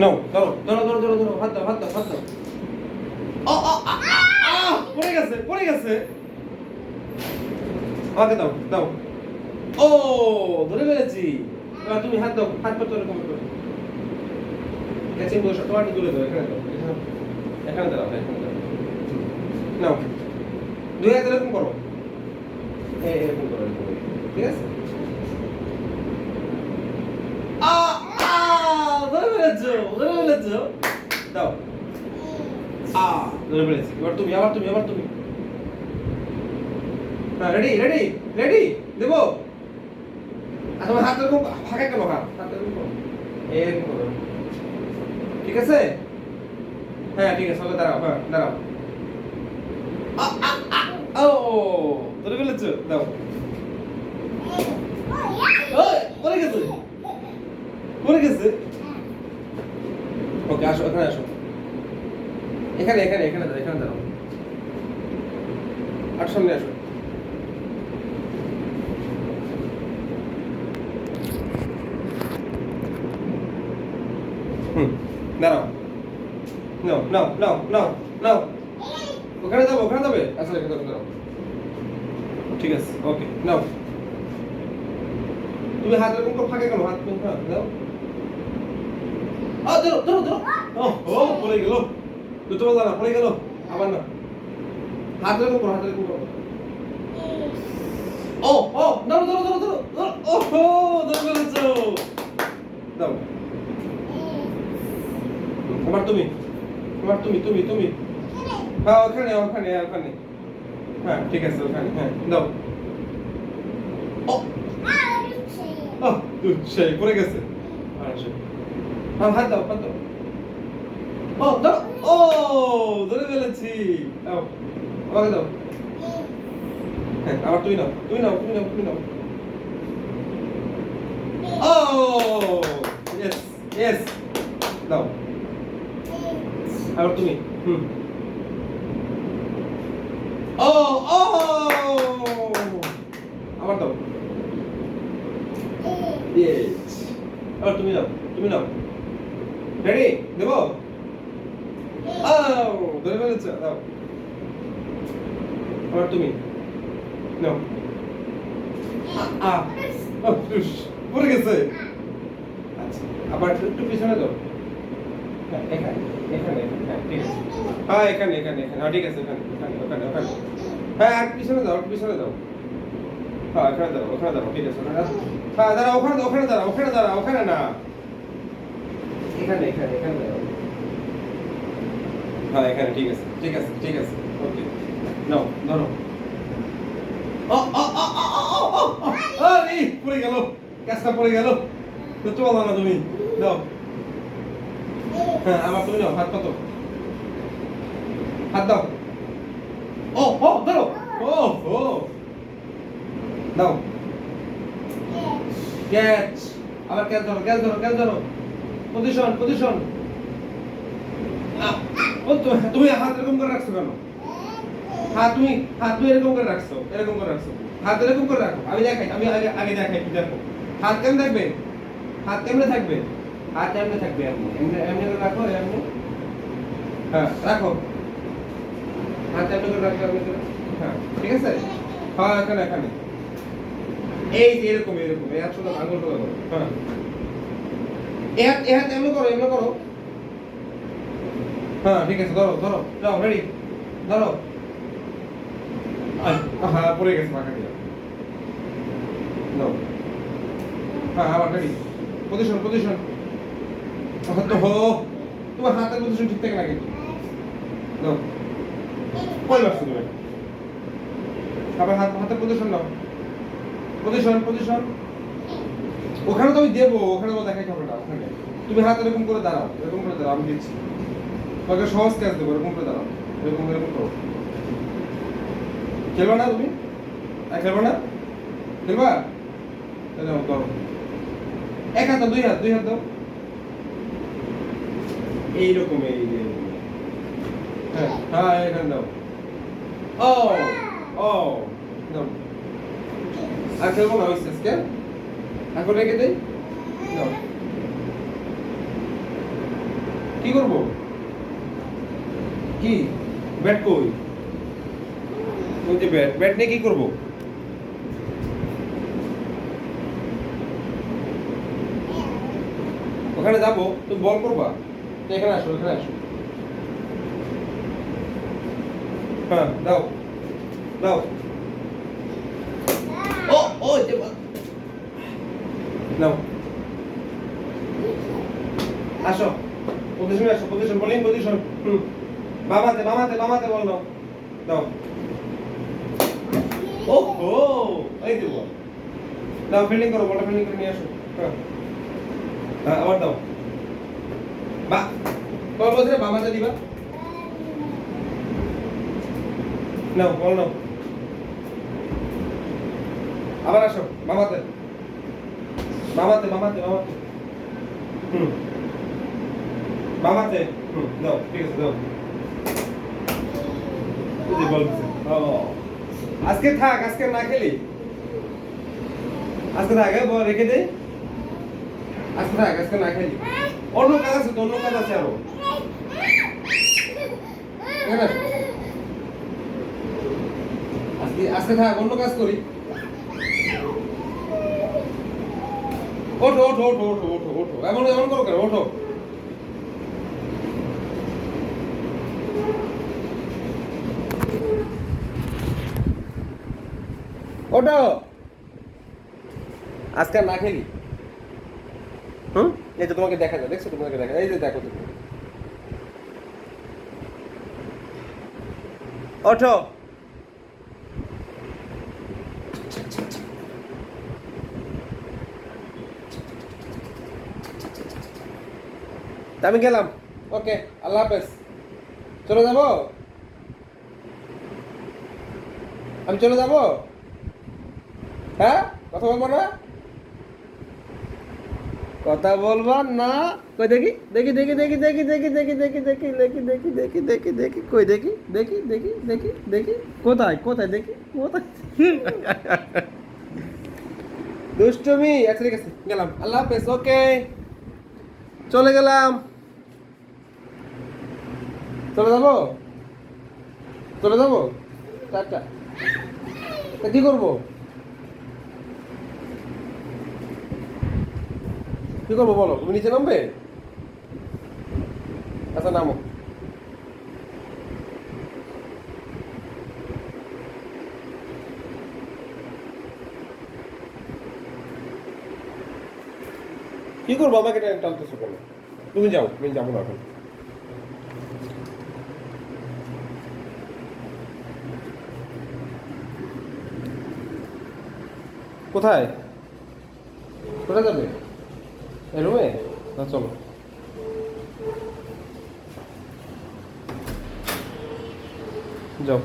নাও ধরো ধরো ধরো ধরো ধরো হাত দাও হাত দাও হাত দাও ও ও আ, আ, আ, পড়ে গেছে পড়ে গেছে. আমাকে দাও দাও। ও ধরে ফেলেছি। এবার তুমি হাত দাও হাত পা তোরে কমে করে। ক্যাচিং বসে তোমার দূরে দাও এখানে দাও এখানে এখানে দাও এখানে দাও। নাও। দুই হাত এরকম করো। এই এরকম করো এরকম করো। ঠিক আছে আ আ ধরে ফেলেছো ধরে ফেলেছো দাও। আ ধরে ফেলেছি। এবার তুমি আবার তুমি আবার তুমি। রেডি রেডি রেডি দেবো। আর তোমার হাত এরকম ফাঁকা কেন? হাত হাত এরকম এরকম করো ঠিক আছে? হ্যাঁ ঠিক আছে ওকে দাঁড়াও হ্যাঁ দাঁড়াও। ও ধরে ফেলেছো? দাও। ওই, পড়ে গেছে। পড়ে গেছে? আসো এখানে আসো। এখানে এখানে এখানে দাঁড়াও এখানে দাঁড়াও। আর সামনে আসো। হুম, দাঁড়াও। নাও নাও নাও নাও নাও। ওখানে যাব, ওখানে যাবে। আচ্ছা এখানে দাঁড়াও। ঠিক আছে, ওকে, নাও। তুমি হাত এরকম ফাঁকে কেন? হাত হ্যাঁ দাও আ ধরো ধরো ধরো। ও পড়ে গেল। দুটো বলা না পড়ে গেল। আবার না। হাত করো করো ও ও ধরো ধরো ধরো ধরো ধরো। ও হো ধরে ফেলেছো। দাও। এবার তুমি। এবার তুমি তুমি তুমি। হ্যাঁ ওখানে ওখানে ওখানে। হ্যাঁ ঠিক আছে ওখানে হ্যাঁ দাও। ও। সেই পড়ে গেছে। আসো। হ্যাঁ হাত দাও হাত দাও। ও দাও। ও, ধরে ফেলেছি। দাও দাও। হ্যাঁ আবার তুমি নাও তুমি নাও তুমি নাও তুমি নাও। ও দাও। আবার তুমি, হুম। ও ও, আবার দাও। ইয়েস আবার তুমি নাও তুমি নাও। রেডি দেব ও ধরে ফেলেছ দাও। আবার তুমি। নাও পড়ে গেছে। আচ্ছা আবার একটু পিছনে দাও হ্যাঁ, এখানে এখানে হ্যাঁ ঠিক আছে। হ্যাঁ এখানে এখানে এখানে। হ্যাঁ ঠিক আছে এখানে এখানে ওখানে ওখানে। হ্যাঁ আর পিছনে দাও পিছনে দাও হ্যাঁ এখানে দাঁড়াও ওখানে দাঁড়াও ঠিক আছে ওখানে। হ্যাঁ দাঁড়াও ওখানে ওখানে দাঁড়াও ওখানে দাঁড়াও ওখানে না। এখানে এখানে এখানে। হ্যাঁ এখানে ঠিক আছে ঠিক আছে ঠিক আছে ওকে। নাও ধরো। আরে পড়ে গেল কাজটা পড়ে গেল। তো চলো না তুমি দাও হ্যাঁ আমার তুমি নাও হাত কত হাত দাও। ও ও ধরো। ও ও। দাও ক্যাচ আবার ক্যাচ ধরো ক্যাচ ধরো ক্যাচ ধরো। পজিশন পজিশন তুমি হাত এরকম করে রাখছো কেন? হাত তুমি হাত তুমি এরকম করে রাখছো, এরকম করে রাখছো। হাত এরকম করে রাখো। আমি দেখাই, আমি আগে আগে দেখাই তুমি দেখো। হাত কেমন থাকবে? হাত কেমনে থাকবে? হাত এমনি থাকবে? এমনি এমনি এমনি করে রাখো, এমনি। হ্যাঁ রাখো। হাত এমনি করে রাখো, এমনি হ্যাঁ ঠিক আছে? হ্যাঁ এখানে এখানে। এই এরকম এরকম, এই আঙুল হ্যাঁ। এই হাত এমনি করো এমনি করো। হ্যাঁ ঠিক আছে, ধরো ধরো, যাও রেডি ধরো। হ্যাঁ পড়ে গেছে পাখা দিয়ে। হ্যাঁ আবার রেডি পজিশন পজিশন হাত তো হো। তোমার হাতের পজিশন ঠিক থাকে না কিন্তু নাও কই মারছো তুমি? আবার হাত হাতের পজিশন নাও। পজিশন পজিশন ওখানে তো আমি দেবো ওখানে তো দেখাই না ওখানে। তুমি হাত এরকম করে দাঁড়াও এরকম করে দাঁড়াও আমি দিচ্ছি তোমাকে সহজ কাজ দেবো এরকম করে দাঁড়াও এরকম এরকম করো। খেলবা না তুমি? খেলবা না? খেলবা? তাহলে করো। এক হাত দুই হাত দুই হাত দাও। এইরকম এই যে হ্যাঁ হ্যাঁ এখানে দাও। ও ও দাও। আর খেলব না ওই শেষকে? এখন রেখে দেই? কি করব? কি? ব্যাট কই? ওই ব্যাট ব্যাট নিয়ে কি করব? ওখানে যাব, তুমি বল করবা। এখানে আসো এখানে আসো। হ্যাঁ দাও। দাও। ও ও যে নাও। আসো। পজিশনে আসো পজিশন বোলিং পজিশন হুম। বামাতে বামাতে বামাতে বল দাও দাও ও ও এই বল। দাও ফিল্ডিং করো, বলটা ফিল্ডিং করে নিয়ে আসো। হ্যাঁ। হ্যাঁ আবার দাও। বা, বল বলছে বামাতে দিবা? নাও, বল নাও। আবার আসো, বামাতে। বামাতে বামাতে বামাতে হুম। বামাতে হুম, দাও আজকে থাক, আজকে না খেলি। আজকে থাক বল, রেখে দে। আজকে থাক, আজকে না খেলি। অন্য কাজ আছে অন্য কাজ আছে আরও। আজকে আজকে থাক, অন্য কাজ করি। ওঠো ওঠো ওঠো ওঠো ওঠো ওঠো এমন এমন করো কেন? ওঠো। ওঠো। আজকে না খেলি? হুম? এই তো তোমাকে দেখা যায় দেখছ? তোমাকে দেখা এই যে দেখো তুমি। ওঠো তা আমি গেলাম ওকে আল্লাহ হাফেজ চলে যাব আমি চলে যাব হ্যাঁ কথা বলব না কথা বলব না কই দেখি দেখি দেখি দেখি দেখি দেখি দেখি দেখি দেখি দেখি দেখি দেখি দেখি দেখি কই দেখি দেখি দেখি দেখি দেখি কোথায় কোথায় দেখি কোথায় দুষ্টমি আচ্ছা ঠিক আছে গেলাম আল্লাহ হাফেজ ওকে চলে গেলাম চলে যাব? চলে যাব? টাটা। কি করব? কি করব বলো? তুমি নিচে নামবে? আচ্ছা নামো। কি করব? আমাকে টেনে টানতেছো কেন? তুমি যাও, আমি যাব না এখন। কোথায়? কোথায় যাবে? রুমে না চলো। যাও।